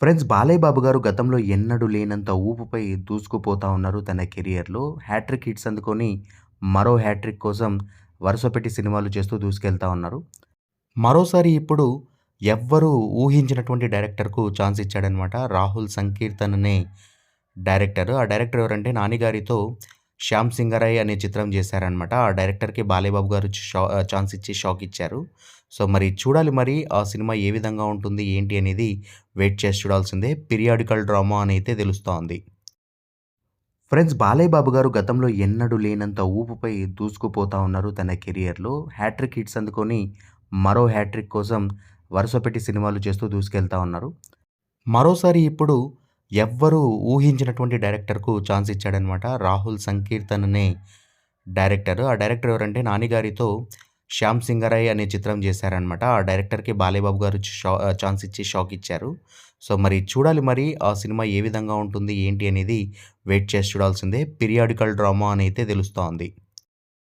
Friends Balayya Babu గారు గతంలో ఎన్నడూ లేనంత ఊపుపై దూసుకుపోతా ఉన్నారు తన కెరియర్‌లో. హ్యాట్రిక్ హిట్స్ అందుకొని మరో హ్యాట్రిక్ కోసం వరుసపెట్టి సినిమాలు చేస్తూ దూసుకెళ్తా ఉన్నారు. మరోసారి ఇప్పుడు ఎవ్వరూ ఊహించినటువంటి డైరెక్టర్‌కు ఛాన్స్ ఇచ్చాడనమాట. రాహుల్ సంకీర్తన్ అనే డైరెక్టర్. ఆ డైరెక్టర్ ఎవరంటే 'నాని' గారితో 'శ్యామ్ సింగరాయ్' అనే చిత్రం చేశారనమాట. ఆ డైరెక్టర్‌కి బాలేబాబు గారు షా ఛాన్స్ ఇచ్చి షాక్ ఇచ్చారు. సో, మరి చూడాలి మరి ఆ సినిమా ఏ విధంగా ఉంటుంది, ఏంటి అనేది వెయిట్ చేసి చూడాల్సిందే. పీరియాడికల్ డ్రామా అని అయితే తెలుస్తోంది ఫ్రెండ్స్ బాలయ్యబాబు గారు గతంలో ఎన్నడూ లేనంత ఊపుపై దూసుకుపోతా ఉన్నారు తన కెరియర్‌లో. హ్యాట్రిక్ హిట్స్ అందుకొని మరో హ్యాట్రిక్ కోసం వరుసపెట్టి సినిమాలు చేస్తూ దూసుకెళ్తా ఉన్నారు. మరోసారి ఇప్పుడు ఎవ్వరూ ఊహించినటువంటి డైరెక్టర్‌కు ఛాన్స్ ఇచ్చాడనమాట. రాహుల్ సంకీర్తన్ అనే డైరెక్టర్. ఆ డైరెక్టర్ ఎవరంటే 'నాని' గారితో 'శ్యామ్ సింగరాయ్' అనే చిత్రం చేశారనమాట. ఆ డైరెక్టర్‌కి బాలయ్య గారు షా ఛాన్స్ ఇచ్చి షాక్ ఇచ్చారు. సో, మరి చూడాలి మరి ఆ సినిమా ఏ విధంగా ఉంటుంది, ఏంటి అనేది వెయిట్ చేసి చూడాల్సిందే. పీరియాడికల్ డ్రామా అని అయితే తెలుస్తోంది